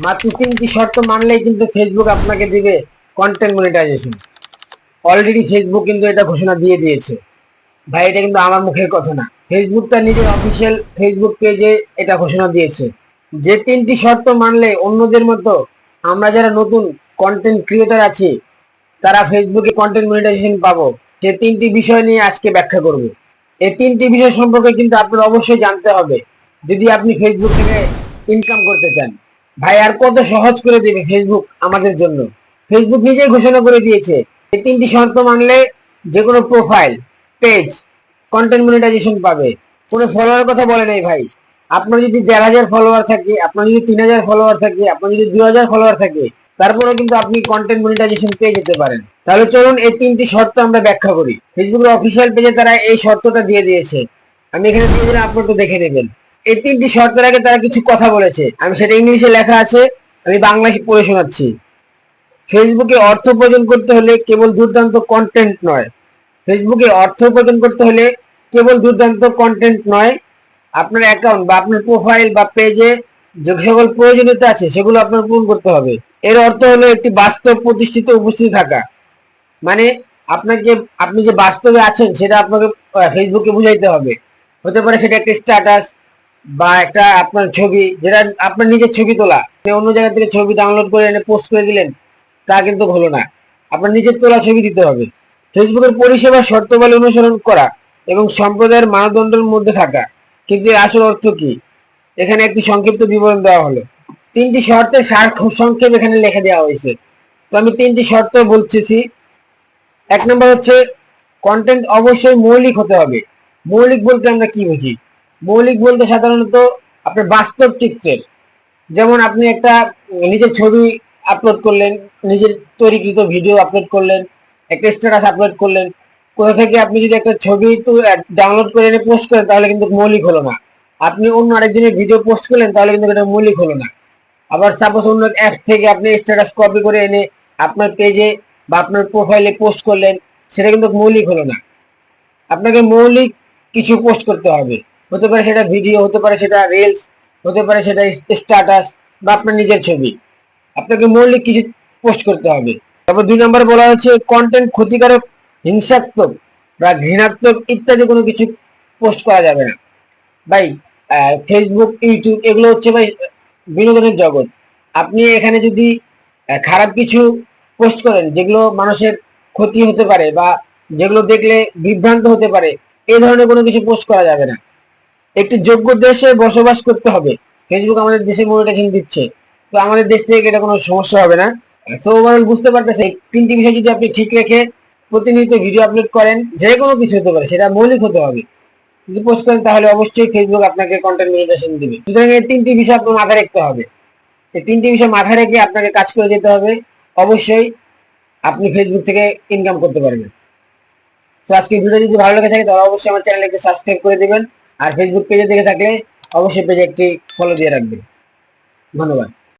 মাত্র তিনটি শর্ত মানলেই কিন্তু ফেসবুক আপনাকে দিবে কন্টেন্ট মনিটাইজেশন অলরেডি ফেসবুক কিন্তু এটা ঘোষণা দিয়ে দিয়েছে। ভাই, এটা কিন্তু আমার মুখের কথা না। ফেসবুক তার নিজের অফিসিয়াল ফেসবুক পেজে এটা ঘোষণা দিয়েছে। যে তিনটি শর্ত মানলে অন্যদের মতো আমরা যারা নতুন কন্টেন্ট ক্রিয়েটার আছি, তারা ফেসবুকে কন্টেন্ট মনিটাইজেশন পাবো। সে তিনটি বিষয় নিয়ে আজকে ব্যাখ্যা করব। এই তিনটি বিষয় সম্পর্কে কিন্তু আপনার অবশ্যই জানতে হবে। যদি আপনি ফেসবুক থেকে ইনকাম করতে চান ভাই, আর কত সহজ করে দেবে ফেসবুক আমাদের জন্য? ফেসবুক নিজেই ঘোষণা করে দিয়েছে এই তিনটি শর্ত মানলে যে কোনো প্রোফাইল পেজ কন্টেন্ট মনিটাইজেশন পাবে। কোনো ফলোয়ার কথা বলে নেই ভাই। আপনার যদি দেড় হাজার ফলোয়ার থাকে, আপনার যদি তিন হাজার ফলোয়ার থাকে, আপনার যদি দুই হাজার ফলোয়ার থাকে তারপরে কিন্তু আপনি কন্টেন্ট মনিটাইজেশন পেয়ে যেতে পারেন। তাহলে চলুন এই তিনটি শর্ত আমরা ব্যাখ্যা করি। ফেসবুকের অফিসিয়াল পেজে তারা এই শর্তটা দিয়ে দিয়েছে। আমি এখানে দিয়ে দিলাম আপনি একটু দেখে নেবেন। এই তিনটি শর্তের আগে তারা কিছু কথা বলেছে। আমি সেটা ইংলিশে লেখা আছে, আমি বাংলায় পড়ে শোনাচ্ছি। ফেসবুকে অর্থ উপার্জন করতে হলে কেবল দুর্দান্ত কন্টেন্ট নয়। ফেসবুকে অর্থ উপার্জন করতে হলে কেবল দুর্দান্ত কন্টেন্ট নয়। আপনার অ্যাকাউন্ট বা আপনার প্রোফাইল বা পেজে যে সকল প্রয়োজনীয়তা আছে, সেগুলো আপনার পূরণ করতে হবে। এর অর্থ হলো একটি বাস্তব প্রতিষ্ঠিত উপস্থিতি থাকা। মানে আপনাকে, আপনি যে বাস্তবে আছেন, সেটা আপনাকে ফেসবুকে বুঝাইতে হবে। হতে পারে সেটা একটা স্ট্যাটাস বা একটা আপনার ছবি, যেটা আপনার নিজের ছবি তোলা অন্য জায়গা থেকে ছবি ডাউনলোড করে এনে পোস্ট করে দিলেন, তা কিন্তু হলো না। আপনার নিজের তোলা ছবি দিতে হবে। ফেসবুকের পরিষেবা শর্তবালী অনুসরণ করা এবং সম্প্রদায়ের মানদণ্ডের মধ্যে থাকা। কিন্তু এর আসল অর্থ কি? এখানে একটি সংক্ষিপ্ত বিবরণ দেওয়া হলো। তিনটি শর্তের সার সংক্ষেপ এখানে লিখে দেওয়া হয়েছে। তো আমি তিনটি শর্ত বলতেছি। এক নম্বর হচ্ছে কন্টেন্ট অবশ্যই মৌলিক হতে হবে। মৌলিক বলতে আমরা কি বুঝি? মৌলিক বলতে সাধারণত আপনার বাস্তব চিত্রের। যেমন আপনি একটা নিজের ছবি আপলোড করলেন, নিজের তৈরিকৃত ভিডিও আপলোড করলেন, একটা স্ট্যাটাস আপলোড করলেন, কোথা থেকে আপনি যদি একটা ছবি তো ডাউনলোড করে এনে পোস্ট করেন, তাহলে কিন্তু মৌলিক হলো না। আপনি অন্য আরেকজনের ভিডিও পোস্ট করলেন, তাহলে কিন্তু এটা মৌলিক হলো না। আবার সাপোজ অন্য অ্যাপ থেকে আপনি স্ট্যাটাস কপি করে এনে আপনার পেজে বা আপনার প্রোফাইলে পোস্ট করলেন, সেটা কিন্তু মৌলিক হলো না। আপনাকে মৌলিক কিছু পোস্ট করতে হবে। হতে পারে সেটা ভিডিও হতে পারে সেটা রিলস হতে পারে সেটা স্ট্যাটাস বা আপনার নিজের ছবি। আপনাকে মৌলিক কিছু পোস্ট করতে হবে। তারপর দুই নম্বর বলা হচ্ছে কন্টেন্ট ক্ষতিকারক, হিংসাত্মক বা ঘৃণাত্মক ইত্যাদি কোনো কিছু পোস্ট করা যাবে না। ভাই ফেসবুক ইউটিউব এগুলো হচ্ছে ভাই বিনোদনের জগৎ। আপনি এখানে যদি খারাপ কিছু পোস্ট করেন, যেগুলো মানুষের ক্ষতি হতে পারে বা যেগুলো দেখলে বিভ্রান্ত হতে পারে, এই ধরনের কোনো কিছু পোস্ট করা যাবে না। একটি যোগ্য দেশে বসবাস করতে হবে। ফেসবুক আমাদের দেশে মনিটাইজেশন দিচ্ছে। তো আমাদের দেশ থেকে এটা কোনো সমস্যা হবে না। তো ওভারঅল বুঝতে পারতেছে তিনটি বিষয় যদি আপনি ঠিক রেখে প্রতিনিয়ত ভিডিও আপলোড করেন, যে কোনো কিছু হতে পারে, সেটা মৌলিক হতে হবে। যদি পোস্ট করেন, তাহলে অবশ্যই ফেসবুক আপনাকে কন্টেন্ট মনিটাইজেশন দিবে। সুতরাং এই তিনটি বিষয় আপনার মাথায় রাখতে হবে। এই তিনটি বিষয় মাথায় রেখে আপনাকে কাজ করে যেতে হবে। অবশ্যই আপনি ফেসবুক থেকে ইনকাম করতে পারবেন। তো আজকে ভিডিও যদি ভালো লেগে থাকে, তাহলে অবশ্যই আমার চ্যানেলকে সাবস্ক্রাইব করে দিবেন। আর ফেসবুক পেজে দেখে থাকলে অবশ্যই পেজে একটি ফলো দিয়ে রাখবেন। ধন্যবাদ।